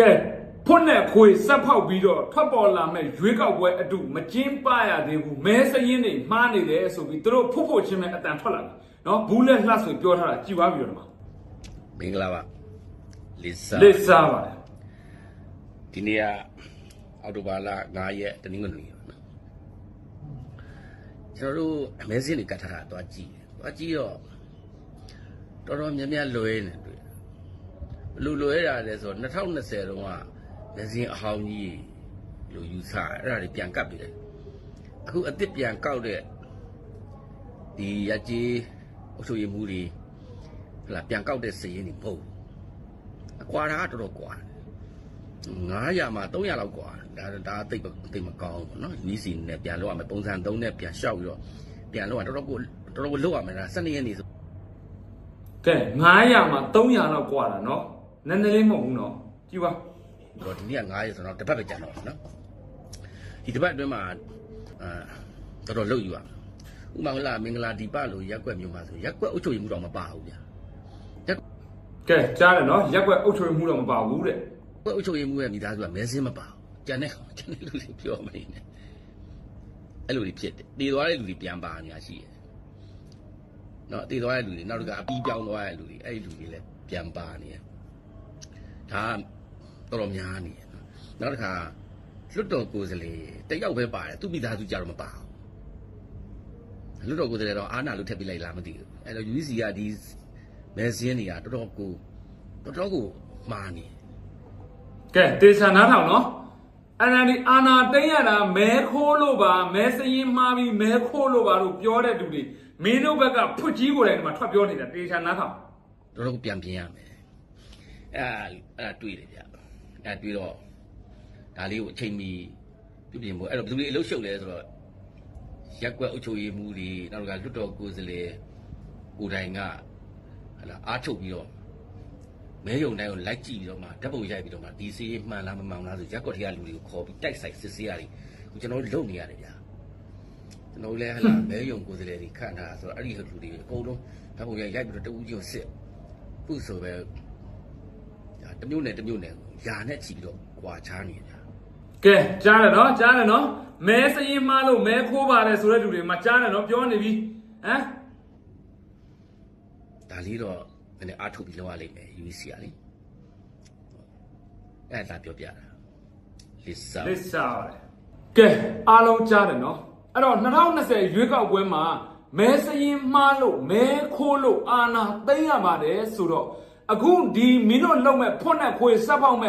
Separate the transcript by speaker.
Speaker 1: ကဲဖွင့်တဲ့ခွေစက်ဖောက်ပြီးတော့ထွက်ပေါ်လာမဲ့ရွေးကောက်ပွဲအတုမကျင်းပရသေးဘူးမဲစရင်တွေမှားနေတယ်ဆိုပြီးသူတို့ဖုတ်ဖို့ချင်းမဲ့အတန်ထွက်လာတယ်နော်ဘူးလက်လှဆိုပြောထားတာကြည်သွားပြီတော့ဒီမှာ
Speaker 2: မင်္ဂလာပါလစ်စာ
Speaker 1: လစ်စားပါတယ်
Speaker 2: ဒီနေ့ကအော်တိုဘာလ9ရက်တနင်္ဂနွေပါနော်ကျွန်တော်တို့အမဲစင်းတွေကတ်ထားတာတွားကြည့်တယ်တွားကြည့်တော့တော်တော်များများလွဲနေတွေ့တယ်ဘယ် လူလွဲတာလဲဆိုတော့2020တုန်းကမဲစင်းအဟောင်းကြီးလို့ယူဆတယ်အဲ့ဒါတွေပြန်ကတ်ပြီးတယ်အခုအစ်စ်ပြန်ကောက်တဲ့ဒီရကြီးအုပ်ချုပ်ရေးမှုတွေဟလာပြန်ကောက်တဲ့စည်ရင်းတွေမဟုတ်ဘူးအကွာတာကတော်တော်ကွာတယ် 900မှာ300လောက်กว่าဒါဒါတိတ်တိတ်မကောင်းဘူးเนาะ UEC နဲ့ပြန်လောက်ရမယ်ပုံစံ3နဲ့ပြန်လျှောက်ပြီးတော့ပြန်လောက်ရတော်တော်ကိုတော်တော်ကိုလောက်ရမယ်ဒါ12ရက်နေဆို
Speaker 1: ကဲ900မှာ300လောက်กว่าတာ နည်းနည်းလေးမဟုတ်ဘူးနော်ကြည့်ပါ
Speaker 2: တော့ဒီနေ့က9ရက်ဆိုတော့တစ်ပတ်ပဲကြာတော့နော်ဒီတစ်ပတ်အတွင်းမှာအာတော်တော်လုပ်ယူရဥမာလာမင်္ဂလာဒီပလို့ရက်ွက်မျိုးမှာဆိုရက်ွက်အုပ်ချုပ်ရေးမှုတော့မပါဘူးဗျာကဲကြား
Speaker 1: တယ်နော်ရက်ွက်အုပ်ချုပ်ရေးမှုတော့မပါဘူးတဲ့
Speaker 2: အုပ်ချုပ်ရေးမှုရဲ့မိသားစုကမဲစင်းမပါဘူးကြံတဲ့ကြံတဲ့လူတွေပြောမနေနဲ့အဲ့လိုတွေဖြစ်တယ်တည်သွားတဲ့လူတွေပြန်ပါနေရရှိတယ်နော်တည်သွားတဲ့လူတွေနောက်တကအပီးပြောင်းသွားတဲ့လူတွေအဲ့ဒီလူတွေလည်းပြန်ပါနေရ ဒါကတော်တော်များနေတယ်နော်နောက်တစ်ခါလွတ်တော်ကိုယ်စလေတယောက်ပဲပါတယ်သူ့မိသားစုကြတော့မပါဘူးလွတ်တော်ကိုယ်စလေတော့အာနာလို့ထပ်ပြလိုက်လားမသိဘူးအဲ့တော့ UC ကဒီမဲစင်းတွေကတော်တော်ကိုတော်တော်ကိုမှားနေတယ်
Speaker 1: ကဲတေချာနားထောင်နော် NLD အာနာသိမ့်ရတာမဲခိုးလို့ပါမဲစရင်မှားပြီးမဲခိုးလို့ပါလို့ပြောတဲ့သူတွေမင်းတို့ဘက်ကဖွတ်ကြီးကိုယ်တိုင်ဒီမှာထွက်ပြောနေတာတေချာနားထောင်
Speaker 2: တော်တော်ကိုပြန်ပြင်ရမယ် အဲ့ဒါအဲ့ဒါတွေ့တယ်ဗျအဲ့ဒါတွေ့တော့ဒါလေးကိုအချိန်မီပြုပြင်ဖို့အဲ့တော့ဘယ်သူတွေအလုပ်ရှုပ်လဲဆိုတော့ရက်ကွက်အုပ်ချုပ်ရေးမှုတွေနောက်တစ်ခါလွတ်တော်ကိုယ်စားလှယ်ကိုယ်တိုင်ကဟလာအားထုတ်ပြီးတော့မဲယုံတိုင်းကိုလိုက်ကြည့်ပြီးတော့မှဓာတ်ပုံရိုက်ပြီးတော့မှဒီစီးမှန်လားမမှန်လားဆိုရက်ကွက်ထဲကလူတွေကိုခေါ်ပြီးတိုက်ဆိုင်စစ်ဆေးရတယ်ခုကျွန်တော်တို့လုပ်နေရတယ်ဗျာကျွန်တော်တို့လည်းဟလာမဲယုံကိုယ်စားလှယ်တွေခန့်ထားတာဆိုတော့အဲ့ဒီလူတွေအကုန်လုံးဓာတ်ပုံရိုက်ရိုက်ပြီးတော့တဦးချင်းကိုစစ်ခုဆိုပဲဒါ တစ်မျိုးနဲ့တစ်မျိုးနဲ့ယာနဲ့ချီပြီးတော့ကွာချားနေကြ
Speaker 1: ကဲကြားတယ်နော်ကြားတယ်နော်မဲစရင်မှားလို့မဲခိုးပါတယ်ဆိုတဲ့သူတွေမှာကြားတယ်နော်ပြောနေပြီဟမ်
Speaker 2: ဒါလေးတော့နည်းနည်းအားထုတ်ပြီးလောက်ရလိမ့်မယ် UEC ကလေအဲ့ဒါပြောပြတာလစ်စာ
Speaker 1: လစ်စားပါတယ်ကဲအားလုံးကြားတယ်နော်အဲ့တော့2020ရွေးကောက်ပွဲမှာမဲစရင်မှားလို့မဲခိုးလို့အာနာသိမ့်ရပါတယ်ဆိုတော့ အခုဒီမင်းတို့လုံမဲ့ဖွင့်တဲ့ခွေစက်ပေါက်မဲ့